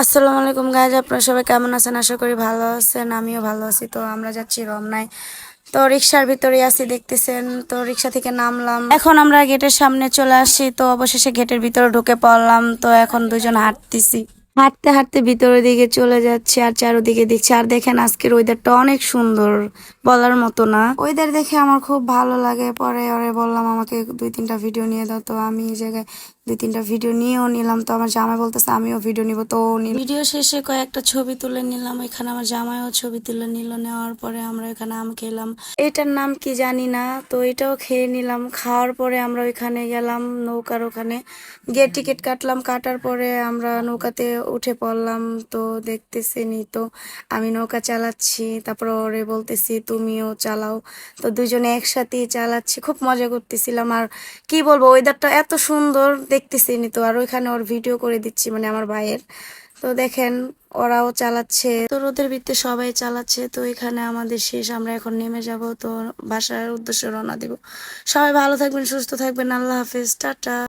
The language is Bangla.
আসসালামু আলাইকুম গাইজ আপনারা সবাই কেমন আছেন? আশা করি ভালো আছেন, আমিও ভালো আছি। তো আমরা যাচ্ছি রমনায়। তো রিক্সার ভিতরে আসি দেখতেছেন? তো রিক্সা থেকে নামলাম। এখন আমরা গেটের সামনে চলে আসি। তো অবশেষে গেটের ভিতরে ঢুকে পড়লাম। তো এখন দুজন হাঁটতেছি। হাঁটতে হাঁটতে ভিতরের দিকে চলে যাচ্ছে আর চারোদিকে দেখছি। আর দেখেন আজকের ওয়েদারটা অনেক সুন্দর বলার মতো না। ওয়েদার দেখে আমার খুব ভালো লাগে। পরে ওরে বললাম আমাকে দুই তিনটা ভিডিও নিয়ে দাও। তো আমি এই জায়গায় দুই তিনটা ভিডিও নিয়েও নিলাম। তো আমার জামাই বলতেছে আমিও ভিডিও নিব তো ভিডিও শেষে কয়েকটা ছবি তুলে নিলাম। এখানে আমার জামাইও ছবি তুলে নিল। নেওয়ার পরে আমরা এখানে আম খেলাম। এটার নাম কি জানি না তো এটাও খেয়ে নিলাম। খাওয়ার পরে আমরা ওইখানে গেলাম নৌকার ওখানে। গিয়ে টিকিট কাটলাম। কাটার পরে আমরা নৌকাতে উঠে পড়লাম, তো দেখতেছেনি তো। আমি নৌকা চালাচ্ছি, তারপর ওরে বলতেছি, তুমিও চালাও। তো দুজনে একসাথেই চালাচ্ছি, খুব মজা করতেছিলাম। আর কি বলব ওয়েদারটা এত সুন্দর দেখতেছিনি তো। আর ওইখানে ওর ভিডিও করে দিচ্ছি মানে আমার ভাইয়ের। তো দেখেন, ওরাও চালাচ্ছে। তো রোদের ভিত্তে সবাই চালাচ্ছে, তো এখানে আমাদের শেষ, আমরা এখন নেমে যাব। তো বাসার উদ্দেশ্যে রওনা দিব। সবাই ভালো থাকবেন, সুস্থ থাকবেন, আল্লাহ হাফেজ, টাটা।